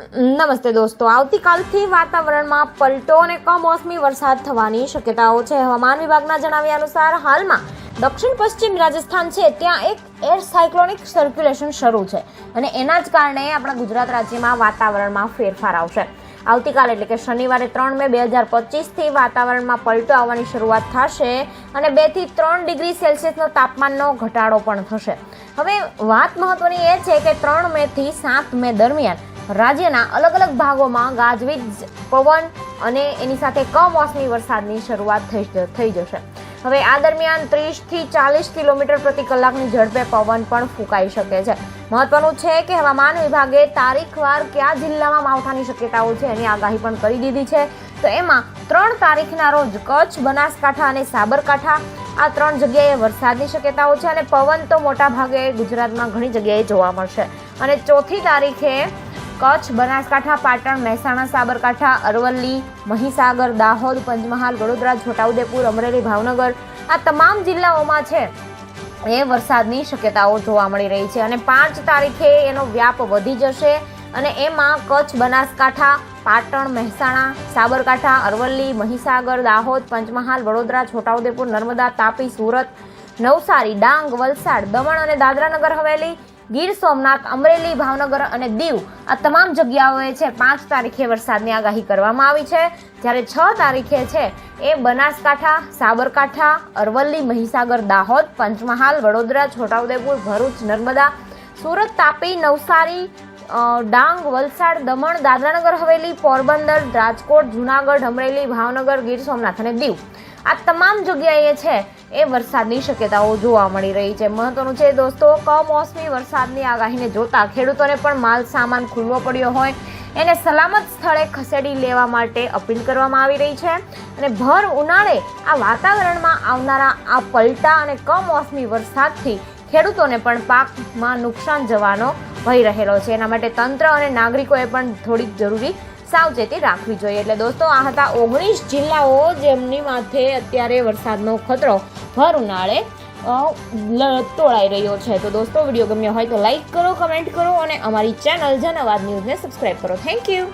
નમસ્તે દોસ્તો. આવતીકાલથી વાતાવરણમાં પલટો અને કમોસમી વરસાદ થવાની શક્યતાઓ છે. હવામાન વિભાગના જણાવ્યા અનુસાર હાલમાં દક્ષિણ પશ્ચિમ રાજસ્થાન છે, ત્યાં એક એર સાયક્લોનિક સર્ક્યુલેશન શરૂ છે અને એના જ કારણે આપણા ગુજરાત રાજ્યમાં વાતાવરણમાં ફેરફાર આવશે. આવતીકાલ એટલે કે શનિવારે ત્રણ મે બે હજાર પચીસથી વાતાવરણમાં પલટો આવવાની શરૂઆત થશે અને બેથી ત્રણ ડિગ્રી સેલ્સિયસનો તાપમાનનો ઘટાડો પણ થશે. હવે વાત મહત્વની એ છે કે ત્રણ મેથી સાત મે દરમિયાન રાજ્યના અલગ અલગ ભાગોમાં ગાજવીજ, પવન અને એની સાથે કમોસમી વરસાદની શરૂઆત થઈ જશે. હવે આ દરમિયાન ત્રીસથી ચાલીસ કિલોમીટર પ્રતિ કલાકની ઝડપે પવન પણ ફૂંકાઈ શકે છે. મહત્વનું છે કે હવામાન વિભાગે તારીખવાર કયા જિલ્લામાં માવઠાની શક્યતાઓ છે એની આગાહી પણ કરી દીધી છે. તો એમાં ત્રણ તારીખના રોજ કચ્છ, બનાસકાંઠા અને સાબરકાંઠા આ ત્રણ જગ્યાએ વરસાદની શક્યતાઓ છે અને પવન તો મોટા ભાગે ગુજરાતમાં ઘણી જગ્યાએ જોવા મળશે. અને ચોથી તારીખે કચ્છ, બનાસકાંઠા, પાટણ, મહેસાણા, સાબરકાંઠા, અરવલ્લી, મહીસાગર, દાહોદ, પંચમહાલ, વડોદરા, છોટાઉદેપુર, અમરેલી, ભાવનગર આ તમામ જિલ્લાઓમાં છે એ વરસાદની શક્યતાઓ જોવા મળી રહી છે અને પાંચ તારીખે એનો વ્યાપ વધી જશે અને એમાં કચ્છ, બનાસકાંઠા, પાટણ, મહેસાણા, સાબરકાંઠા, અરવલ્લી, મહીસાગર, દાહોદ, પંચમહાલ, વડોદરા, છોટાઉદેપુર, નર્મદા, તાપી, સુરત, નવસારી, ડાંગ, વલસાડ, દમણ અને દાદરાનગર હવેલી ગીર સોમનાથ, અમરેલી, ભાવનગર અને દીવ આ તમામ જગ્યાઓએ છે પાંચ તારીખે વરસાદની આગાહી કરવામાં આવી છે. જ્યારે છ તારીખે છે એ બનાસકાંઠા, સાબરકાંઠા, અરવલ્લી, મહીસાગર, દાહોદ, પંચમહાલ, વડોદરા, છોટાઉદેપુર, ભરૂચ, નર્મદા, સુરત, તાપી, નવસારી ડાંગ, વલસાડ, દમણ, દાદરાનગર, હવેલી, પોરબંદર, રાજકોટ, જુનાગઢ, અમરેલી, ભાવનગર, ગીર સોમનાથ અને દીવ. આ તમામ જગ્યાએ છે, એ વરસાદની શક્યતાઓ જોવા મળી રહી છે. મહત્વનું છે દોસ્તો, કમોસમી વરસાદની આગાહીને જોતા ખેડૂતોને પણ માલ સામાન ખુલ્લો પડ્યો હોય. એને સલામત સ્થળે ખસેડી લેવા માટે અપીલ કરવામાં આવી રહી છે. અને ભર ઉનાળે આ વાતાવરણમાં આવનારા આ પલટા અને કમોસમી વરસાદથી ખેડૂતોને પણ પાકમાં નુકસાન જવાનો ભય રહેલો છે. એના માટે તંત્ર અને નાગરિકોએ પણ થોડીક જરૂરી સાવચેતી રાખવી જોઈએ. એટલે દોસ્તો, આ હતા ઓગણીસ જિલ્લાઓ જેમની માથે અત્યારે વરસાદનો ખતરો ભર ઉનાળે તોળાઈ રહ્યો છે. તો દોસ્તો, વીડિયો ગમ્યો હોય તો લાઇક કરો, કમેન્ટ કરો અને અમારી ચેનલ જનવાદ ન્યૂઝને સબસ્ક્રાઈબ કરો. Thank you.